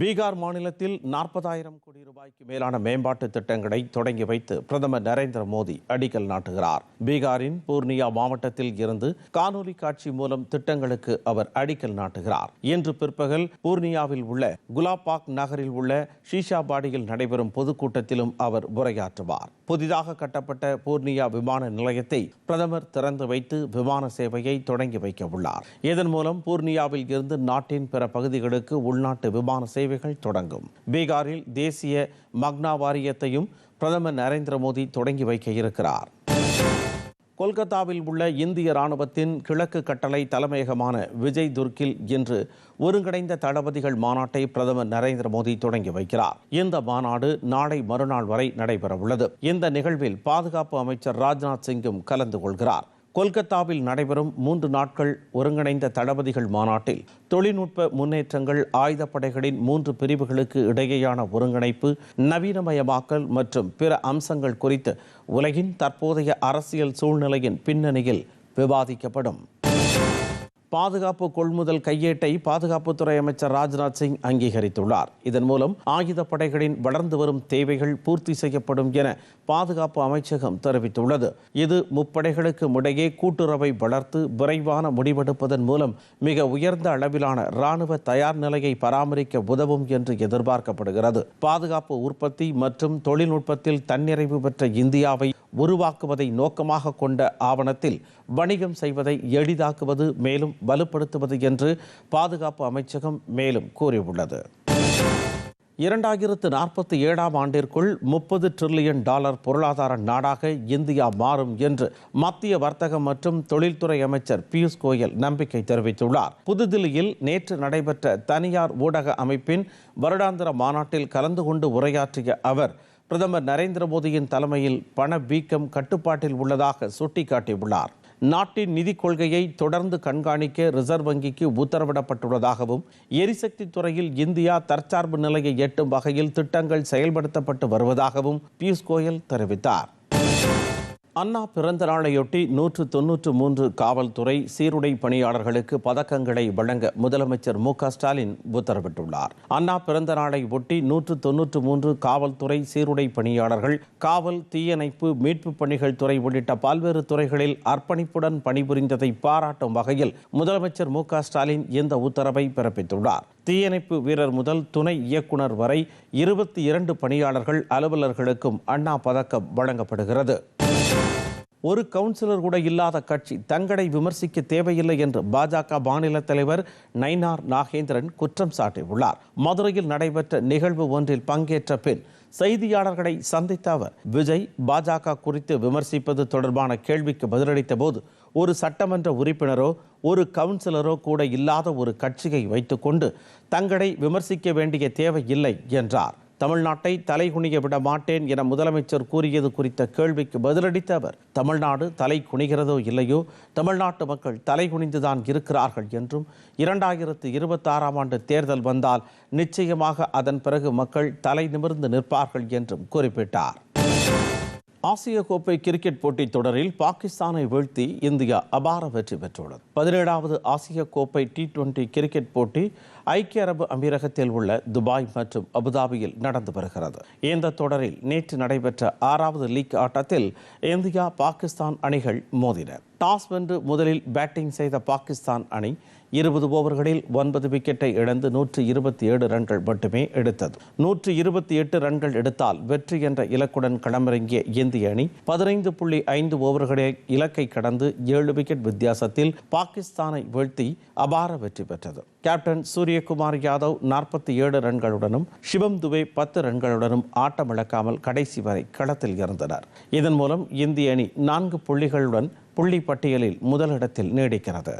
பீகார் மாநிலத்தில் நாற்பதாயிரம் கோடி ரூபாய்க்கு மேலான மேம்பாட்டு திட்டங்களை தொடங்கி வைத்து பிரதமர் நரேந்திர மோடி அடிக்கல் நாட்டுகிறார். பீகாரின் பூர்ணியா மாவட்டத்தில் இருந்து காணொலி காட்சி மூலம் திட்டங்களுக்கு அவர் அடிக்கல் நாட்டுகிறார். இன்று பிற்பகல் பூர்ணியாவில் உள்ள குலாபாக் நகரில் உள்ள ஷீஷாபாடியில் நடைபெறும் பொதுக்கூட்டத்திலும் அவர் உரையாற்றுவார். புதிதாக கட்டப்பட்ட பூர்ணியா விமான நிலையத்தை பிரதமர் திறந்து வைத்து விமான சேவையை தொடங்கி வைக்க உள்ளார். இதன் மூலம் பூர்ணியாவில் இருந்து நாட்டின் பிற பகுதிகளுக்கு உள்நாட்டு விமான சேவை சேவைகள் தொடங்கும். பீகாரில் தேசிய மக்னா வாரியத்தையும் பிரதமர் நரேந்திர மோடி தொடங்கி வைக்க இருக்கிறார். கொல்கத்தாவில் உள்ள இந்திய ராணுவத்தின் கிழக்கு கட்டளை தலைமையகமான விஜய் துர்க்கில் இன்று ஒருங்கிணைந்த தளபதிகள் மாநாட்டை பிரதமர் நரேந்திர மோடி தொடங்கி வைக்கிறார். இந்த மாநாடு நாளை மறுநாள் வரை நடைபெறவுள்ளது. இந்த நிகழ்வில் பாதுகாப்பு அமைச்சர் ராஜ்நாத் சிங்கும் கலந்து கொள்கிறார். கொல்கத்தாவில் நடைபெறும் மூன்று நாட்கள் ஒருங்கிணைந்த தளபதிகள் மாநாட்டில் தொழில்நுட்ப முன்னேற்றங்கள் ஆயுதப்படைகளின் மூன்று பிரிவுகளுக்கு இடையேயான ஒருங்கிணைப்பு நவீனமயமாக்கல் மற்றும் பிற அம்சங்கள் குறித்து உலகின் தற்போதைய அரசியல் சூழ்நிலையின் பின்னணியில் விவாதிக்கப்படும். பாதுகாப்பு கொள்முதல் கையேட்டை பாதுகாப்புத்துறை அமைச்சர் ராஜ்நாத் சிங் அங்கீகரித்துள்ளார். இதன் மூலம் ஆயுதப்படைகளின் வளர்ந்து வரும் தேவைகள் பூர்த்தி செய்யப்படும் என பாதுகாப்பு அமைச்சகம் தெரிவித்துள்ளது. இது முப்படைகளுக்கு இடையே கூட்டுறவை வளர்த்து விரைவான முடிவெடுப்பதன் மூலம் மிக உயர்ந்த அளவிலான ராணுவ தயார் நிலையை பராமரிக்க உதவும் என்று எதிர்பார்க்கப்படுகிறது. பாதுகாப்பு உற்பத்தி மற்றும் தொழில்நுட்பத்தில் தன்னிறைவு பெற்ற இந்தியாவை உருவாக்குவதை நோக்கமாக கொண்ட ஆவணத்தில் வணிகம் செய்வதை எளிதாக்குவது மேலும் வலுப்படுத்துவது என்று பாதுகாப்பு அமைச்சகம் மேலும் கூறியுள்ளது. இரண்டாயிரத்து நாற்பத்தி ஏழாம் ஆண்டிற்குள் முப்பது டிரில்லியன் டாலர் பொருளாதார நாடாக இந்தியா மாறும் என்று மத்திய வர்த்தக மற்றும் தொழில்துறை அமைச்சர் பியூஷ் கோயல் நம்பிக்கை தெரிவித்துள்ளார். புதுதில்லியில் நேற்று நடைபெற்ற தனியார் ஊடக அமைப்பின் வருடாந்திர மாநாட்டில் கலந்து கொண்டு உரையாற்றிய அவர் பிரதமர் நரேந்திர மோடியின் தலைமையில் பணவீக்கம் கட்டுப்பாட்டில் உள்ளதாக சுட்டிக்காட்டியுள்ளார். நாட்டின் நிதிக் கொள்கையை தொடர்ந்து கண்காணிக்க ரிசர்வ் வங்கிக்கு உத்தரவிடப்பட்டுள்ளதாகவும் எரிசக்தி துறையில் இந்தியா தற்சார்பு நிலையை எட்டும் வகையில் திட்டங்கள் செயல்படுத்தப்பட்டு வருவதாகவும் பியூஷ் கோயல் தெரிவித்தார். அண்ணா பிறந்த நாளையொட்டி நூற்று தொன்னூற்று மூன்று காவல்துறை சீருடை பணியாளர்களுக்கு பதக்கங்களை வழங்க முதலமைச்சர் மு ஸ்டாலின் உத்தரவிட்டுள்ளார். அண்ணா பிறந்த நாளை ஒட்டி நூற்று தொன்னூற்று மூன்று காவல்துறை சீருடை பணியாளர்கள் காவல் தீயணைப்பு மீட்பு பணிகள் துறை உள்ளிட்ட பல்வேறு துறைகளில் அர்ப்பணிப்புடன் பணிபுரிந்ததை பாராட்டும் வகையில் முதலமைச்சர் மு ஸ்டாலின் இந்த உத்தரவை பிறப்பித்துள்ளார். தீயணைப்பு வீரர் முதல் துணை இயக்குனர் வரை இருபத்தி இரண்டு பணியாளர்கள் அலுவலர்களுக்கும் அண்ணா பதக்கம் வழங்கப்படுகிறது. ஒரு கவுன்சிலர் கூட இல்லாத கட்சி தங்களை விமர்சிக்க தேவையில்லை என்று பாஜக மாநில தலைவர் நைனார் நாகேந்திரன் குற்றம் சாட்டியுள்ளார். மதுரையில் நடைபெற்ற நிகழ்வு ஒன்றில் பங்கேற்ற பின் செய்தியாளர்களை சந்தித்த அவர் விஜய் பாஜக குறித்து விமர்சிப்பது தொடர்பான கேள்விக்கு பதிலளித்த போது ஒரு சட்டமன்ற உறுப்பினரோ ஒரு கவுன்சிலரோ கூட இல்லாத ஒரு கட்சியை வைத்துக்கொண்டு தங்களை விமர்சிக்க வேண்டிய தேவை இல்லை என்றார். தமிழ்நாட்டை தலைகுனிய விட மாட்டேன் என முதலமைச்சர் கூறியது குறித்த கேள்விக்கு பதிலளித்த அவர் தமிழ்நாடு தலை குனிகிறதோ இல்லையோ? தமிழ்நாட்டு மக்கள் தலைகுனிந்துதான் இருக்கிறார்கள் என்றும் இரண்டாயிரத்து இருபத்தாறாம் ஆண்டு தேர்தல் வந்தால் நிச்சயமாக அதன் பிறகு மக்கள் தலை நிமிர்ந்து நிற்பார்கள் என்றும் குறிப்பிட்டார். ஆசிய கோப்பை கிரிக்கெட் போட்டித் தொடரில் பாகிஸ்தானை வீழ்த்தி இந்தியா அபார வெற்றி பெற்றுள்ளது. பதினேழாவது ஆசிய கோப்பை டி டுவெண்டி கிரிக்கெட் போட்டி ஐக்கிய அரபு அமீரகத்தில் உள்ள துபாய் மற்றும் அபுதாபியில் நடந்து வருகிறது. இந்த தொடரில் நேற்று நடைபெற்ற ஆறாவது லீக் ஆட்டத்தில் இந்தியா பாகிஸ்தான் அணிகள் மோதினர் டாஸ் வென்று முதலில் பேட்டிங் செய்த பாகிஸ்தான் அணி இருபது ஓவர்களில் ஒன்பது விக்கெட்டை இழந்து நூற்று இருபத்தி ஏழு ரன்கள் மட்டுமே எடுத்தது. நூற்று இருபத்தி எட்டு ரன்கள் எடுத்தால் வெற்றி என்ற இலக்குடன் களமிறங்கிய இந்திய அணி பதினைந்து புள்ளி ஐந்து ஓவர்களில் இலக்கை கடந்து ஏழு விக்கெட் வித்தியாசத்தில் பாகிஸ்தானை வீழ்த்தி அபார வெற்றி பெற்றது. கேப்டன் சூரியகுமார் யாதவ் நாற்பத்தி ஏழு ரன்களுடனும் சிவம் துபே பத்து ரன்களுடனும் ஆட்டமிழக்காமல் கடைசி வரை களத்தில் இருந்தனர் இதன் மூலம் இந்திய அணி நான்கு புள்ளிகளுடன் புள்ளி பட்டியலில் முதலிடத்தில் நீடிக்கிறது.